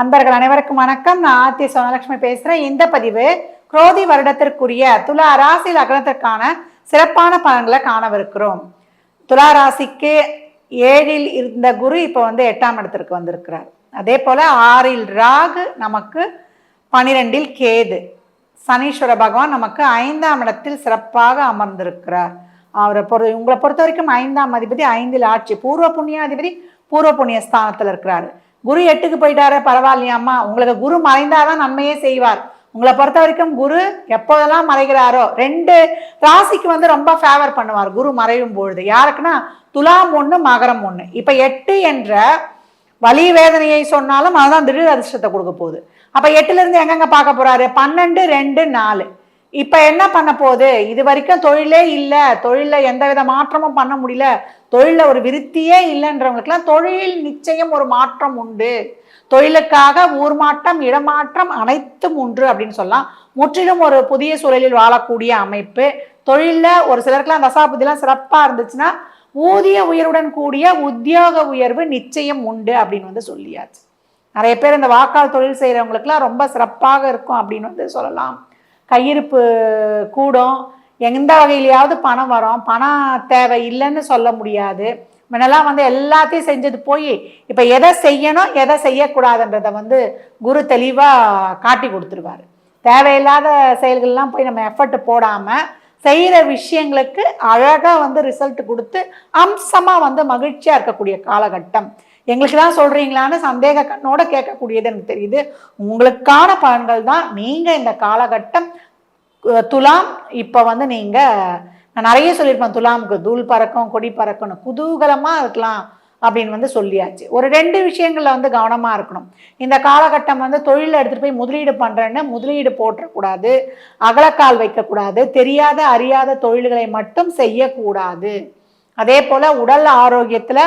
அன்பர்கள் அனைவருக்கும் வணக்கம். நான் ஆர்த்தி சோனலட்சுமி பேசுகிறேன் இந்த பதிவு குரோதி வருடத்திற்குரிய துலா ராசி லக்னத்திற்கான சிறப்பான பலன்களை காணவிருக்கிறோம். துலா ராசிக்கு ஏழில் இருந்த குரு இப்போ வந்து எட்டாம் இடத்திற்கு வந்திருக்கிறார். அதே போல் ஆறில் ராகு நமக்கு பனிரெண்டில் கேது. சனீஸ்வர பகவான் நமக்கு ஐந்தாம் இடத்தில் சிறப்பாக அமர்ந்திருக்கிறார். அவரை பொறு உங்களை பொறுத்த வரைக்கும் ஐந்தாம் அதிபதி ஐந்தில் ஆட்சி பூர்வ புண்ணியாதிபதி பூர்வ புண்ணிய ஸ்தானத்தில் இருக்கிறாரு. குரு எட்டுக்கு போயிட்டாரு பரவாயில்லையாம்மா உங்களுக்கு குரு மறைந்தாதான் நன்மையே செய்வார். உங்களை பொறுத்த வரைக்கும் குரு எப்போதெல்லாம் மறைகிறாரோ ரெண்டு ராசிக்கு வந்து ரொம்ப ஃபேவர் பண்ணுவார் குரு மறையும் பொழுது. யாருக்குன்னா துலாம் ஒன்று மகரம் ஒன்று இப்போ எட்டு என்ற வலி வேதனையை சொன்னாலும் அதுதான் திடீர் அதிர்ஷ்டத்தை கொடுக்க போகுது. அப்போ எட்டுலேருந்து எங்கெங்க பார்க்க போகிறாரு பன்னெண்டு ரெண்டு நாலு. இப்ப என்ன பண்ண போகுது? இது வரைக்கும் தொழிலே இல்லை. தொழில எந்த வித மாற்றமும் பண்ண முடியல. தொழில ஒரு விருத்தியே இல்லைன்றவங்களுக்குலாம் தொழில் நிச்சயம் ஒரு மாற்றம் உண்டு. தொழிலுக்காக ஊர் மாற்றம் இடமாற்றம் அனைத்தும் உண்டு அப்படின்னு சொல்லலாம். முற்றிலும் ஒரு புதிய சூழலில் வாழக்கூடிய அமைப்பு. தொழிலில் ஒரு சிலருக்குலாம் தசாபுதிலாம் சிறப்பாக இருந்துச்சுன்னா ஊதிய உயர்வுடன் கூடிய உத்தியோக உயர்வு நிச்சயம் உண்டு அப்படின்னு வந்து சொல்லியாச்சு. நிறைய பேர் இந்த வாக்காள் தொழில் செய்கிறவங்களுக்குலாம் ரொம்ப சிறப்பாக இருக்கும் அப்படின்னு வந்து சொல்லலாம். கையிருப்பு கூடும். எந்த வகையிலையாவது பணம் வரும். பணம் தேவை இல்லைன்னு சொல்ல முடியாது. முன்னெல்லாம் வந்து எல்லாத்தையும் செஞ்சது போய் இப்போ எதை செய்யணும் எதை செய்யக்கூடாதுன்றதை வந்து குரு தெளிவாக காட்டி கொடுத்துருவாரு. தேவையில்லாத செயல்கள்லாம் போய் நம்ம எஃபர்ட் போடாமல் செய்கிற விஷயங்களுக்கு அழகாக வந்து ரிசல்ட் கொடுத்து அம்சமாக வந்து மகிழ்ச்சியாக இருக்கக்கூடிய காலகட்டம். எங்களுக்கு தான் சொல்கிறீங்களான்னு சந்தேக கண்ணோட கேட்கக்கூடியது எனக்கு தெரியுது. உங்களுக்கான பலன்கள் தான் நீங்கள் இந்த காலகட்டம் துலாம் இப்போ வந்து நீங்கள் நான் நிறைய சொல்லியிருப்பேன் துலாமுக்கு தூள் பறக்கும் கொடி பறக்கணும் குதூகலமாக இருக்கலாம் அப்படின்னு வந்து சொல்லியாச்சு. ஒரு ரெண்டு விஷயங்களில் வந்து கவனமாக இருக்கணும். இந்த காலகட்டம் வந்து தொழிலை எடுத்துகிட்டு போய் முதலீடு பண்ணுறேன்னு முதலீடு போட்டக்கூடாது அகலக்கால் வைக்கக்கூடாது. தெரியாத அறியாத தொழில்களை மட்டும் செய்யக்கூடாது. அதே போல் உடல் ஆரோக்கியத்தில்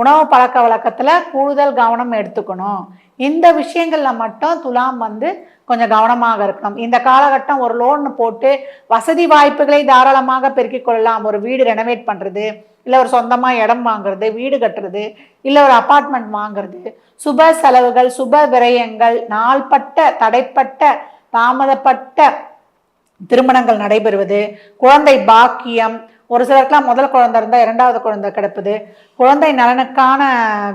உணவு பழக்க வழக்கத்தில் கூடுதல் கவனம் எடுத்துக்கணும். இந்த விஷயங்களில் மட்டும் துலாம் வந்து கொஞ்சம் கவனமாக இருக்கணும். இந்த காலகட்டம் ஒரு லோன் போட்டு வசதி வாய்ப்புகளை தாராளமாக பெருக்கிக் கொள்ளலாம். ஒரு வீடு ரெனோவேட் பண்ணுறது இல்லை ஒரு சொந்தமாக இடம் வாங்குறது வீடு கட்டுறது இல்லை ஒரு அப்பார்ட்மெண்ட் வாங்குறது. சுப செலவுகள் சுப விரயங்கள் நாள்பட்ட தடைப்பட்ட தாமதப்பட்ட திருமணங்கள் நடைபெறுவது குழந்தை பாக்கியம் ஒரு சிலருக்குலாம் முதல் குழந்தை இருந்தால் இரண்டாவது குழந்தை கிடப்புது. குழந்தை நலனுக்கான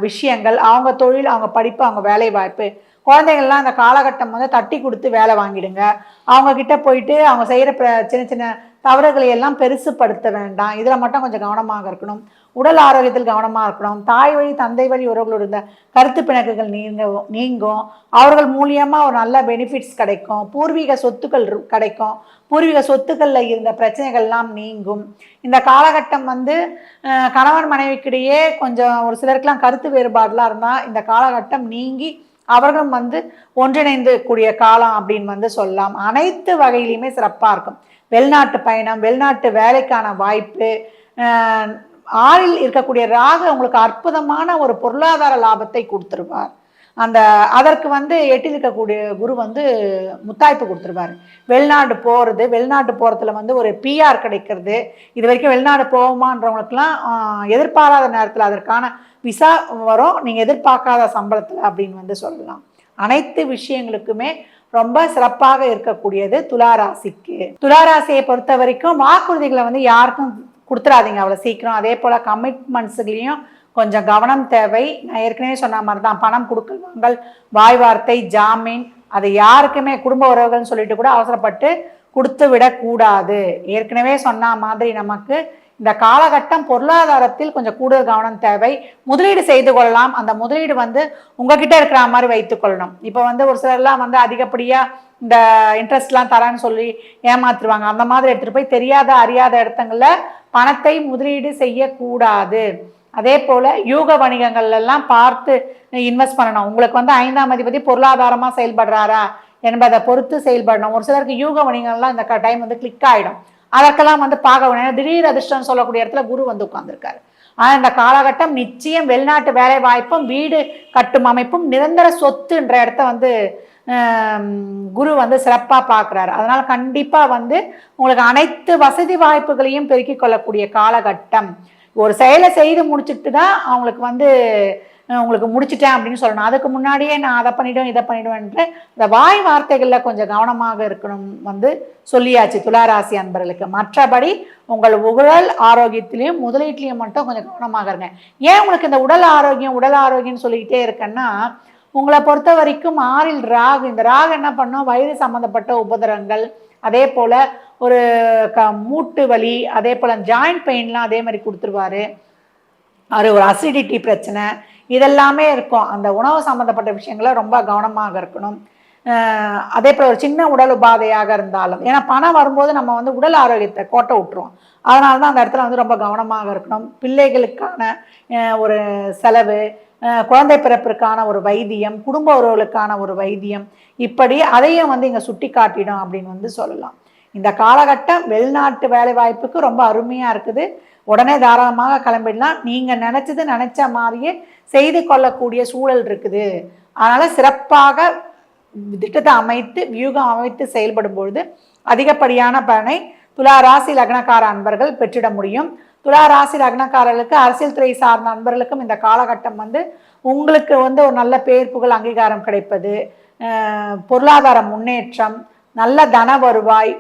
விஷயங்கள் அவங்க தொழில் அவங்க படிப்பு அவங்க வேலை வாய்ப்பு. குழந்தைகள்லாம் அந்த காலகட்டம் வந்து தட்டி கொடுத்து வேலை வாங்கிடுங்க. அவங்க கிட்ட போயிட்டு அவங்க செய்கிற ப சின்ன சின்ன தவறுகளை எல்லாம் பெருசுப்படுத்த வேண்டாம். இதில் மட்டும் கொஞ்சம் கவனமாக இருக்கணும். உடல் ஆரோக்கியத்தில் கவனமாக இருக்கணும். தாய் வழி தந்தை வழி உறவுகளோட இருந்த கருத்து பிணக்குகள் நீங்க நீங்கும். அவர்கள் மூலியமாக ஒரு நல்ல பெனிஃபிட்ஸ் கிடைக்கும். பூர்வீக சொத்துக்கள் கிடைக்கும். பூர்வீக சொத்துக்களில் இருந்த பிரச்சனைகள்லாம் நீங்கும். இந்த காலகட்டம் வந்து கணவன் மனைவிக்கிடையே கொஞ்சம் ஒரு சிலருக்குலாம் கருத்து வேறுபாடுலாம் இருந்தால் இந்த காலகட்டம் நீங்கி அவர்களும் வந்து ஒன்றிணைந்து கூடிய காலம் அப்படின்னு வந்து சொல்லலாம். அனைத்து வகையிலையுமே சிறப்பாக இருக்கும். வெளிநாட்டு பயணம் வெளிநாட்டு வேலைக்கான வாய்ப்பு ஆறில் இருக்கக்கூடிய ராகு உங்களுக்கு அற்புதமான ஒரு பொருளாதார லாபத்தை கொடுத்துருவார். அந்த அதற்கு வந்து எட்டில் இருக்கக்கூடிய குரு வந்து முத்தாய்ப்பு கொடுத்துருவார். வெளிநாடு போகிறது வெளிநாட்டு போகிறதுல வந்து ஒரு பிஆர் கிடைக்கிறது. இது வரைக்கும் வெளிநாடு போவோமான்றவங்களுக்குலாம் எதிர்பாராத நேரத்தில் அதற்கான விசா வரும். நீங்கள் எதிர்பார்க்காத சம்பளத்தில் அப்படின்னு வந்து சொல்லலாம். அனைத்து விஷயங்களுக்குமே ரொம்ப சிறப்பாக இருக்கக்கூடியது துளாராசிக்கு துளாராசியை பொறுத்த வரைக்கும் வாக்குறுதிகளை வந்து யாருக்கும் கொடுத்துடாதீங்க அவ்வளோ சீக்கிரம். அதே போல் கமிட்மெண்ட்ஸுகளையும் கொஞ்சம் கவனம் தேவை. நான் ஏற்கனவே சொன்ன மாதிரி தான் பணம் கொடுக்கல் வாங்கல் வாய் வார்த்தை ஜாமீன் அது யாருக்குமே குடும்ப உறவுகள்னு சொல்லிட்டு கூட அவசரப்பட்டு கொடுத்து விடக்கூடாது ஏற்கனவே சொன்ன மாதிரி நமக்கு இந்த காலகட்டம் பொருளாதாரத்தில் கொஞ்சம் கூடுதல் கவனம் தேவை. முதலீடு செய்து கொள்ளலாம். அந்த முதலீடு வந்து உங்ககிட்ட இருக்கிற மாதிரி வைத்துக்கொள்ளணும் இப்போ வந்து ஒரு சிலர்லாம் வந்து அதிகப்படியாக இந்த இன்ட்ரெஸ்ட்லாம் தரேன்னு சொல்லி ஏமாத்துருவாங்க. அந்த மாதிரி எடுத்துகிட்டு போய் தெரியாத அறியாத இடத்துங்களில் பணத்தை முதலீடு செய்யக்கூடாது. அதே போல் யூக வணிகங்கள்லாம் பார்த்து இன்வெஸ்ட் பண்ணணும். உங்களுக்கு வந்து ஐந்தாம் அதிபதி பொருளாதாரமாக செயல்படுறாரா என்பதை பொறுத்து செயல்படணும். ஒரு சிலருக்கு யூக வணிகங்கள்லாம் இந்த டைம் வந்து கிளிக் ஆகிடும் அதற்கெல்லாம் வந்து பார்க்க வேணும் திடீர் அதிர்ஷ்டம் சொல்லக்கூடிய இடத்துல குரு வந்து உட்காந்துருக்காரு ஆனால் இந்த காலகட்டம் நிச்சயம் வெளிநாட்டு வேலை வாய்ப்பும் வீடு கட்டும் அமைப்பும் நிரந்தர சொத்துன்ற இடத்த வந்து குரு வந்து சிறப்பாக பார்க்குறாரு. அதனால் கண்டிப்பாக வந்து உங்களுக்கு அனைத்து வசதி வாய்ப்புகளையும் பெருக்கிக் கொள்ளக்கூடிய காலகட்டம். ஒரு செயலை செய்து முடிச்சுட்டு தான் அவங்களுக்கு வந்து உங்களுக்கு முடிச்சிட்டேன் அப்படின்னு சொல்லணும். அதுக்கு முன்னாடியே நான் அதை பண்ணிவிடுவேன் இதை பண்ணிவிடுவேன்ட்டு இந்த வாய் வார்த்தைகளில் கொஞ்சம் கவனமாக இருக்கணும் வந்து சொல்லியாச்சு துளாராசி அன்பர்களுக்கு. மற்றபடி உங்கள் உடல் ஆரோக்கியத்திலையும் முதலீட்டிலையும் மட்டும் கொஞ்சம் கவனமாக இருங்க. ஏன் உங்களுக்கு இந்த உடல் ஆரோக்கியம் உடல் ஆரோக்கியம்னு சொல்லிக்கிட்டே இருக்கேன்னா உங்களை பொறுத்த வரைக்கும் ஆறில் ராகு. இந்த ராகு என்ன பண்ணும்? வயிறு சம்மந்தப்பட்ட உபதிரங்கள் அதே போல் ஒரு க மூட்டு வலி அதே போல் ஜாயிண்ட் பெயின்லாம் அதே மாதிரி கொடுத்துருவாரு. அது ஒரு அசிடிட்டி பிரச்சனை இதெல்லாமே இருக்கும். அந்த உணவு சம்மந்தப்பட்ட விஷயங்கள ரொம்ப கவனமாக இருக்கணும். அதே போல் ஒரு சின்ன உடல் உபாதையாக இருந்தாலும் ஏன்னா பணம் வரும்போது நம்ம வந்து உடல் ஆரோக்கியத்தை கோட்டை விட்டுருவோம். அதனால தான் அந்த இடத்துல வந்து ரொம்ப கவனமாக இருக்கணும். பிள்ளைகளுக்கான ஒரு செலவு குழந்தை பிறப்பிற்கான ஒரு வைத்தியம் குடும்ப உறவுகளுக்கான ஒரு வைத்தியம் இப்படி அதையும் வந்து இங்கே சுட்டி காட்டிடும் அப்படின்னு வந்து சொல்லலாம். இந்த காலகட்டம் வெளிநாட்டு வேலைவாய்ப்புக்கு ரொம்ப அருமையாக இருக்குது. உடனே தாராளமாக கிளம்பிடலாம். நீங்கள் நினச்சது நினச்ச மாதிரியே செய்து கொள்ளக்கூடிய சூழல் இருக்குது. அதனால் சிறப்பாக திட்டத்தை அமைத்து வியூகம் அமைத்து செயல்படும் பொழுது அதிகப்படியான பலனை துலா ராசி லக்னக்கார அன்பர்கள் பெற்றிட முடியும். துலா ராசி லக்னக்காரர்களுக்கு அரசியல் துறை சார்ந்த அன்பர்களுக்கும் இந்த காலகட்டம் வந்து உங்களுக்கு வந்து ஒரு நல்ல பேர் புகழ் அங்கீகாரம் கிடைப்பது. பொருளாதார முன்னேற்றம் நல்ல தன வருவாய்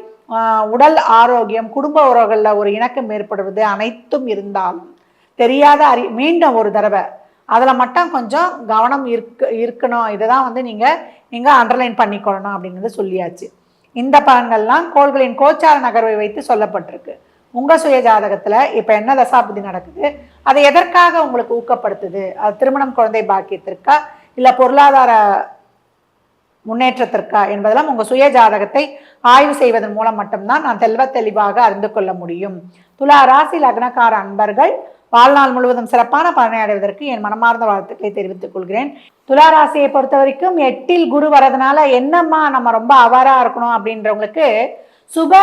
உடல் ஆரோக்கியம் குடும்ப உறவுகளில் ஒரு இணக்கம் ஏற்படுவது அனைத்தும் இருந்தாலும் தெரியாத அறி மீண்டும் ஒரு தடவை. அதில் மட்டும் கொஞ்சம் கவனம் இருக்க இருக்கணும். இதை தான் வந்து நீங்கள் நீங்கள் அண்டர்லைன் பண்ணிக்கொள்ளணும் அப்படின்னு சொல்லியாச்சு. இந்த பலன்கள்லாம் கோள்களின் கோச்சார நகர்வை வைத்து சொல்லப்பட்டிருக்கு. உங்கள் சுய ஜாதகத்தில் இப்போ என்ன தசாபதி நடக்குது? அதை எதற்காக உங்களுக்கு ஊக்கப்படுத்துது? அது திருமணம் குழந்தை பாக்கியத்திற்கா? இல்லை பொருளாதார முன்னேற்றத்திற்கா என்பதெல்லாம் உங்கள் சுய ஜாதகத்தை ஆய்வு செய்வதன் மூலம் மட்டும்தான் நான் தெல்வ தெளிவாக அறிந்து கொள்ள முடியும். துலா ராசி லக்னக்கார அன்பர்கள் வாழ்நாள் முழுவதும் சிறப்பான பலனை அடைவதற்கு என் மனமார்ந்த வாழ்த்துக்களை தெரிவித்துக் கொள்கிறேன். துலா ராசியை பொறுத்த வரைக்கும் எட்டில் குரு வரதுனால என்னம்மா நம்ம ரொம்ப அவாரா இருக்கணும் அப்படின்றவங்களுக்கு சுப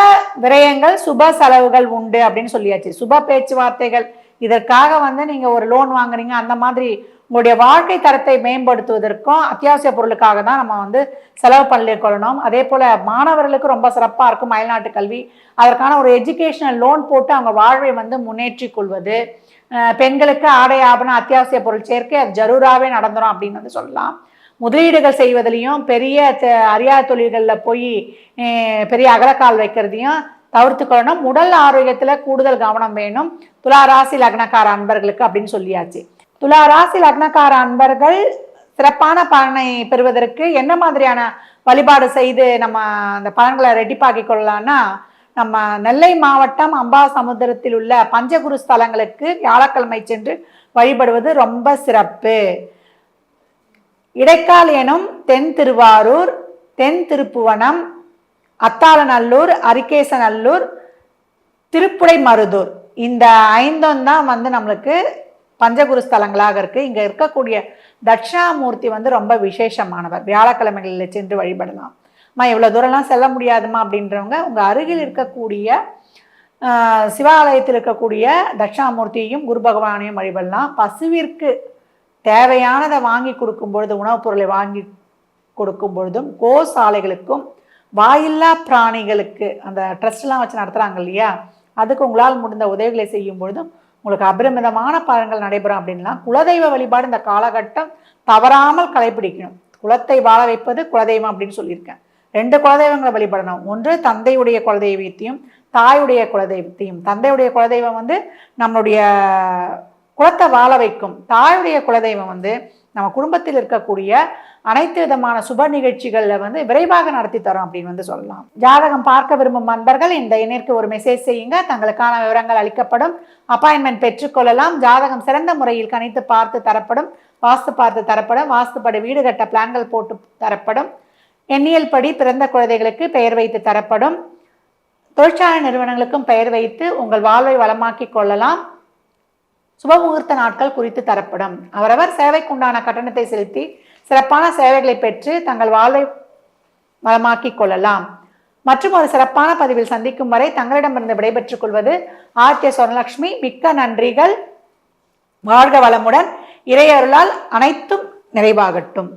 விரயங்கள் சுப செலவுகள் உண்டு அப்படின்னு சொல்லியாச்சு. சுப பேச்சுவார்த்தைகள் இதற்காக வந்து நீங்கள் ஒரு லோன் வாங்குறீங்க. அந்த மாதிரி உங்களுடைய வாழ்க்கை தரத்தை மேம்படுத்துவதற்கும் அத்தியாவசிய பொருளுக்காக தான் நம்ம வந்து செலவு பண்ணி கொள்ளணும். அதே போல் மாணவர்களுக்கு ரொம்ப சிறப்பாக இருக்கும் அயல்நாட்டு கல்வி. அதற்கான ஒரு எஜுகேஷனல் லோன் போட்டு அவங்க வாழ்வை வந்து முன்னேற்றி கொள்வது. பெண்களுக்கு ஆடை ஆபணம் அத்தியாவசிய பொருள் சேர்க்கை அது ஜரூராகவே நடந்துரும் அப்படின்னு வந்து சொல்லலாம். முதலீடுகள் செய்வதிலையும் பெரிய அறியா அறியாத தொழில்களில் போய் பெரிய அகலக்கால் வைக்கிறதையும் தவிர்த்துக்கொள்ளணும். உடல் ஆரோக்கியத்தில் கூடுதல் கவனம் வேணும். துலா ராசி லக்னக்கார அன்பர்களுக்கு அப்படின்னு சொல்லியாச்சு. துலா ராசி லக்னக்கார அன்பர்கள் சிறப்பான பலனை பெறுவதற்கு என்ன மாதிரியான வழிபாடு செய்து நம்ம அந்த பலன்களை ரெடிப்பாக்கி கொள்ளலாம்னா நம்ம நெல்லை மாவட்டம் அம்பா சமுத்திரத்தில் உள்ள பஞ்சகுரு ஸ்தலங்களுக்கு வியாழக்கிழமை சென்று வழிபடுவது ரொம்ப சிறப்பு. இடைக்கால் எனும் தென் திருவாரூர் தென் திருப்புவனம் அத்தாளநல்லூர் அரிகேசநல்லூர் திருப்புடை மருதூர் இந்த ஐந்தும் தான் வந்து நம்மளுக்கு பஞ்சகுரு ஸ்தலங்களாக இருக்குது இங்கே இருக்கக்கூடிய தட்சிணாமூர்த்தி வந்து ரொம்ப விசேஷமானவர். வியாழக்கிழமைகளில் சென்று வழிபடலாம். அம்மா இவ்வளோ தூரம்லாம் செல்ல முடியாதுமா அப்படின்றவங்க உங்கள் அருகில் இருக்கக்கூடிய சிவாலயத்தில் இருக்கக்கூடிய தட்சிணாமூர்த்தியையும் குரு பகவானையும் வழிபடலாம். பசுவிற்கு தேவையானதை வாங்கி கொடுக்கும் பொழுது உணவுப் பொருளை வாங்கி கொடுக்கும் பொழுதும் கோசாலைகளுக்கும் வாயில்லா பிராணிகளுக்கு அந்த ட்ரஸ்ட்லாம் வச்சு நடத்துகிறாங்க இல்லையா? அதுக்கு உங்களால் முடிந்த உதவிகளை செய்யும் பொழுதும் உங்களுக்கு அபரிமிதமான பலன்கள் நடைபெறும் அப்படின்லாம் குலதெய்வ வழிபாடு இந்த காலகட்டம் தவறாமல் கடைபிடிக்கணும். குலத்தை வாழ வைப்பது குலதெய்வம் அப்படின்னு சொல்லியிருக்கேன். ரெண்டு குலதெய்வங்களை வழிபடணும். ஒன்று தந்தையுடைய குலதெய்வத்தையும் தாயுடைய குலதெய்வத்தையும். தந்தையுடைய குலதெய்வம் வந்து நம்மளுடைய குலத்தை வாழ வைக்கும். தாயுடைய குலதெய்வம் வந்து நம்ம குடும்பத்தில் இருக்கக்கூடிய அனைத்து விதமான சுப நிகழ்ச்சிகளில் வந்து விரைவாக நடத்தி தரோம் அப்படின்னு வந்து சொல்லலாம். ஜாதகம் பார்க்க விரும்பும் நண்பர்கள் இந்த எண்ணிற்கு ஒரு மெசேஜ் செய்யுங்க. தங்களுக்கான விவரங்கள் அளிக்கப்படும். அப்பாயின்மெண்ட் பெற்றுக்கொள்ளலாம் ஜாதகம் சிறந்த முறையில் கணித்து பார்த்து தரப்படும். வாஸ்து பார்த்து தரப்படும். வாஸ்துப்படி வீடு கட்ட பிளான்கள் போட்டு தரப்படும். எண்ணியல் படி பிறந்த குழந்தைகளுக்கு பெயர் வைத்து தரப்படும். தொழிற்சாலை நிறுவனங்களுக்கும் பெயர் வைத்து உங்கள் வாழ்வை வளமாக்கிக் கொள்ளலாம். சுபமுகூர்த்த நாட்கள் குறித்து தரப்படும். அவரவர் சேவைக்குண்டான கட்டணத்தை செலுத்தி சிறப்பான சேவைகளை பெற்று தங்கள் வாழ்வை வளமாக்கிக் கொள்ளலாம். மற்றும் ஒரு சிறப்பான பதிவில் சந்திக்கும் வரை தங்களிடமிருந்து விடைபெற்றுக் கொள்வது ஆர்த்திய சொர்ணலட்சுமி மிக்க நன்றிகள். வாழ்க வளமுடன். இறையருளால் அனைத்தும் நிறைவாகட்டும்.